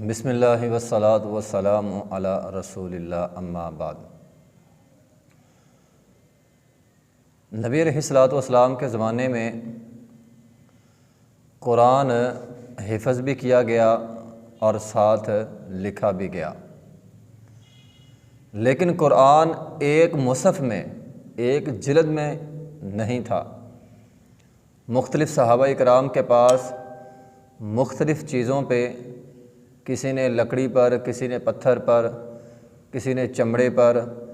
बिसमीम वसलाम अला रसूलिल्लाह, अम्मा बाद। नबी वसलाम के ज़माने में कुरान हिफज भी किया गया और साथ लिखा भी गया। लेकिन कुरान एक मुसफ़ में, एक जिलद में नहीं था। मुख्तलिफ़ सहाबा कराम के पास मुख्तलिफ़ चीज़ों पे किसी ने लकड़ी पर, किसी ने पत्थर पर, किसी ने चमड़े पर,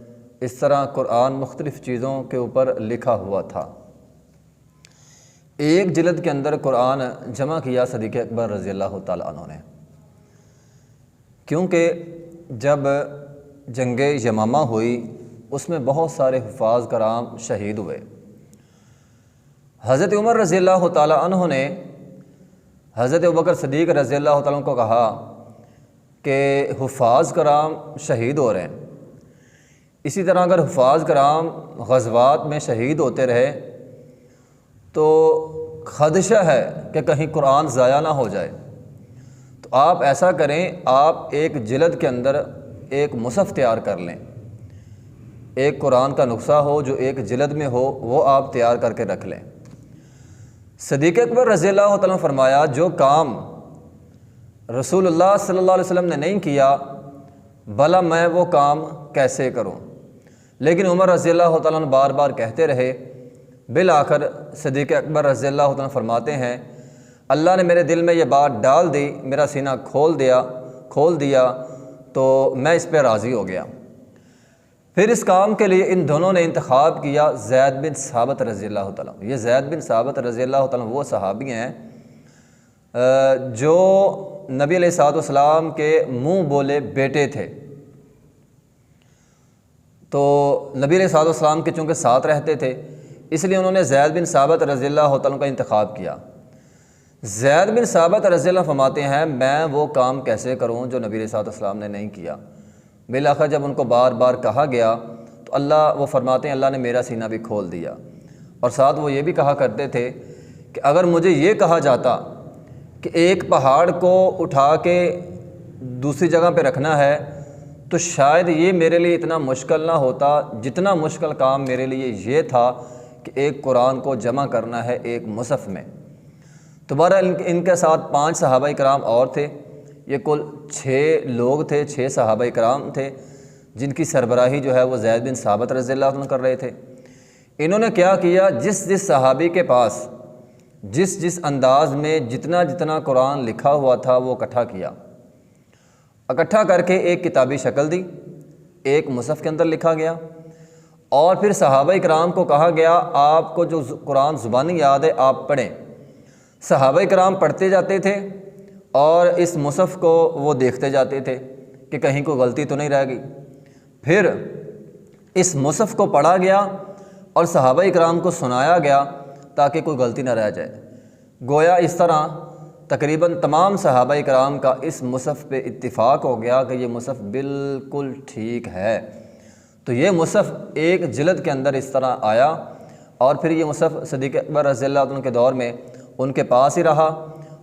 इस तरह कुरान मुख्तलिफ़ चीज़ों के ऊपर लिखा हुआ था। एक जिलद के अंदर कुरान जमा किया सदीक अकबर रज़ी अल्लाह तु ने। क्योंकि जब जंग यमामा हुई, उसमें बहुत सारे हफाज कराम शहीद हुए। हज़रत उमर रज़ी अल्लाह तु ने हज़रत बकर सदीक रज़ी अल्लाह तु को कहा कि हफाज कराम शहीद हो रहे हैं। इसी तरह अगर हफाज कराम गजबात में शहीद होते रहे तो खदशा है कि कहीं कुरान ज़ाया ना हो जाए। तो आप ऐसा करें, आप एक जिलद के अंदर एक मुसफ़ तैयार कर लें। एक कुरान का नुस्खा हो, जो एक जिलद में हो, वो आप तैयार करके रख लें। सदीक अकबर रज़ी अल्लाह फरमाया, जो काम रसूलुल्लाह सल्लल्लाहु अलैहि वसल्लम ने नहीं किया, भला मैं वो काम कैसे करूँ? लेकिन उमर रज़ी अल्लाह बार बार कहते रहे बिल आखिर सदीक अकबर रज़ी अल्लाह फरमाते हैं, अल्लाह ने मेरे दिल में ये बात डाल दी, मेरा सीना खोल दिया खोल दिया तो मैं इस पर राज़ी हो गया। फिर इस काम के लिए इन दोनों ने इंतखब किया जैद बिन साबत रज़ी अल्लाह ये जैद बिन साबत रज़ी अल्लाह वो सहाबी हैं जो नबी सलाम के मुँह बोले बेटे थे। तो नबी सलाम के चूँकि साथ रहते थे, इसलिए उन्होंने जैद बिन साबत रज़ी अल्लाह का इंतखब किया। जैद बिन साबत रज़ी फरमाते हैं, मैं वो काम कैसे करूँ जो नबी सलाम ने नहीं किया? बिलाखिर जब उनको बार बार कहा गया तो अल्लाह वो फरमाते हैं, अल्लाह ने मेरा सीना भी खोल दिया। और साथ वो ये भी कहा करते थे कि अगर मुझे ये कहा जाता कि एक पहाड़ को उठा के दूसरी जगह पे रखना है तो शायद ये मेरे लिए इतना मुश्किल ना होता, जितना मुश्किल काम मेरे लिए ये था कि एक कुरान को जमा करना है एक मुसफ़ में। तो बहरहाल इनके साथ पाँच सहाबा कराम और थे। ये कुल छः लोग थे छः सहाबा कराम थे, जिनकी सरबराही जो है वो जैद बिन साबत रज़ी कर रहे थे। इन्होंने क्या किया, जिस जिस सहाबी के पास जिस जिस अंदाज में जितना जितना कुरान लिखा हुआ था, वो इकट्ठा किया। इकट्ठा करके एक किताबी शक्ल दी, एक मुसफ़ के अंदर लिखा गया, और फिर सहाबा कराम को कहा गया, आपको जो कुरान ज़ुबानी याद है, आप पढ़ें। सहाबा कराम पढ़ते जाते थे, और इस मुसफ़ को वो देखते जाते थे कि कहीं को गलती तो नहीं रह गई। फिर इस मुसफ़ को पढ़ा गया, और सहाबा कराम को सुनाया गया ताकि कोई गलती ना रह जाए। गोया इस तरह तकरीबन तमाम सहाबा कराम का इस मुसफ़ पे इत्तिफ़ाक़ हो गया कि ये मुसफ़ बिल्कुल ठीक है। तो ये मुसफ़ एक जिलद के अंदर इस तरह आया और फिर ये मुसफ़ सदीक अकबर रज़ी के दौर में उनके पास ही रहा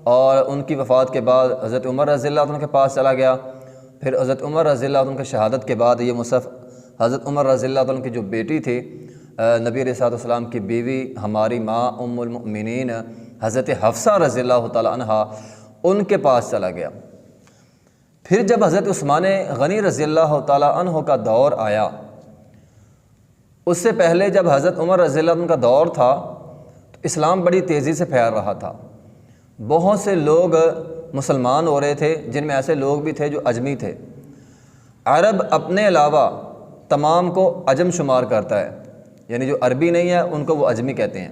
और उनकी वफ़ात के बाद हज़रत उमर रज़ी के पास चला गया। फिर हज़रत उमर रज़ी के शहादत के बाद ये मुसफ़ हज़रत उमर रज़ी की जो बेटी थी नबी सलाम की बीवी, हमारी माँ उम्मिन हज़रत हफ्सा रज़ी तहा उनके पास चला गया। फिर जब हज़रत उस्मान गनी रज़ी तह का दौर आया, उससे पहले जब हज़रत उमर रज़ी का दौर था तो इस्लाम बड़ी तेज़ी से फैल रहा था। बहुत से लोग मुसलमान हो रहे थे, जिनमें ऐसे लोग भी थे जो अजमी थे। अरब अपने अलावा तमाम को अजम शुमार करता है। यानी जो अरबी नहीं है, उनको वो अजमी कहते हैं।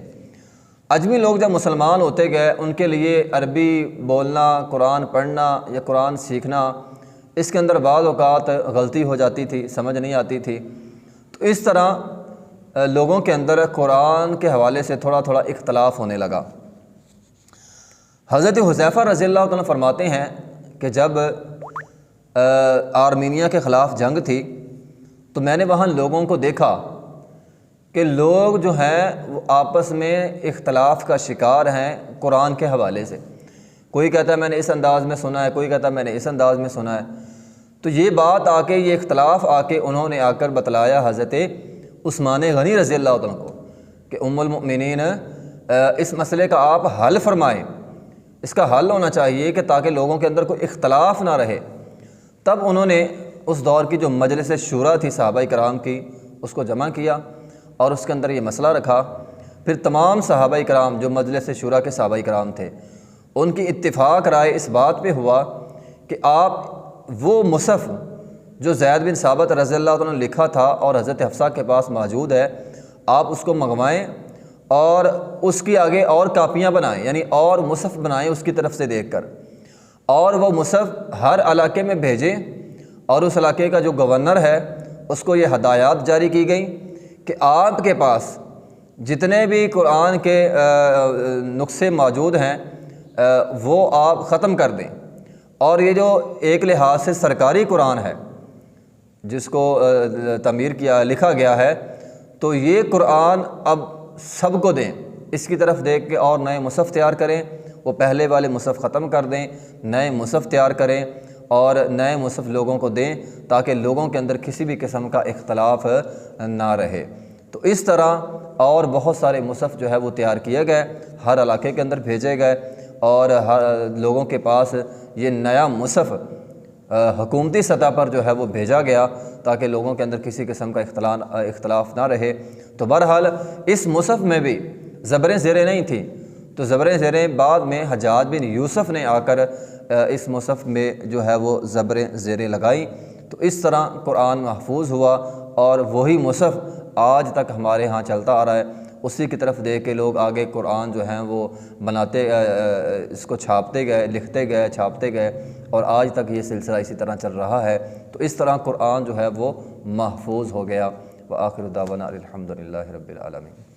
अजमी लोग जब मुसलमान होते गए, उनके लिए अरबी बोलना, कुरान पढ़ना या कुरान सीखना, इसके अंदर बाद अवत गलती हो जाती थी, समझ नहीं आती थी। तो इस तरह लोगों के अंदर कुरान के हवाले से थोड़ा थोड़ा इख्तलाफ होने लगा। हज़रत हुजैफ़ा रज़ी अल्लाह फरमाते हैं कि जब आर्मीनिया के ख़िलाफ़ जंग थी तो मैंने वहाँ लोगों को देखा कि लोग जो हैं, वो आपस में इख्तलाफ का शिकार हैं कुरान के हवाले से। कोई कहता है, मैंने इस अंदाज में सुना है। कोई कहता है, मैंने इस अंदाज में सुना है। तो ये बात आके, ये इख्तलाफ आके उन्होंने आकर बतलाया हज़रत उस्मान गनी रज़ी अल्लाह को कि उम्मुलमुमिनीन इस मसले का आप हल फरमाएँ। इसका हल होना चाहिए कि ताकि लोगों के अंदर कोई इख्तलाफ ना रहे। तब उन्होंने उस दौर की जो मजलिस शुरा थी सहाबा कराम की, उसको जमा किया। और उसके अंदर ये मसला रखा, फिर तमाम सहाबा कराम जो मजलिस शुरा के सहाबा कराम थे, उनकी इत्तेफाक राय इस बात पे हुआ कि आप वो मुसफ़ जो जैद बिन साबत रज़ी ने लिखा था और हज़रत हफ्सा के पास मौजूद है, आप उसको मंगवाएँ और उसकी आगे और कापियाँ बनाएँ, यानी और मुसफ़ बनाएँ उसकी तरफ़ से देख कर और वह मुसफ़ हर इलाके में भेजें और उस इलाके का जो गवर्नर है, उसको ये हदायत जारी की गई कि आपके पास जितने भी कुरान के नुस्खे मौजूद हैं वो आप ख़त्म कर दें। और ये जो एक लिहाज से सरकारी कुरान है, जिसको तमीर किया, लिखा गया है तो ये कुरान अब सबको दें। इसकी तरफ़ देख के और नए मुसफ़ तैयार करें, वो पहले वाले मुसफ़ ख़त्म कर दें, नए मुसफ़ तैयार करें और नए मुसफ़ लोगों को दें ताकि लोगों के अंदर किसी भी किस्म का इख्तलाफ ना रहे। तो इस तरह और बहुत सारे मुसफ़ जो है वो तैयार किए गए, हर इलाके के अंदर भेजे गए और हर लोगों के पास ये नया मुसफ़ हकूमती सतह पर जो है वो भेजा गया ताकि लोगों के अंदर किसी किस्म का इख्तला इख्तलाफ ना रहे। तो बहरहाल इस मुसफ़ में भी ज़बरें ज़ेरें नहीं थी। तो ज़बरें ज़ेरें बाद में हजाज बिन यूसुफ़ ने आकर इस मुसफ़ में जो है वो ज़बरें ज़ेरें लगाई। तो इस तरह कुरान महफूज हुआ और वही मुसफ़ आज तक हमारे यहाँ चलता आ रहा है। उसी की तरफ़ देख के लोग आगे कुरान जो हैं वो बनाते इसको छापते गए, लिखते गए, छापते गए और आज तक ये सिलसिला इसी तरह चल रहा है। तो इस तरह कुरान जो है वो महफूज हो गया। व आखिर दावाना अलहमदिल्ला रबालमीन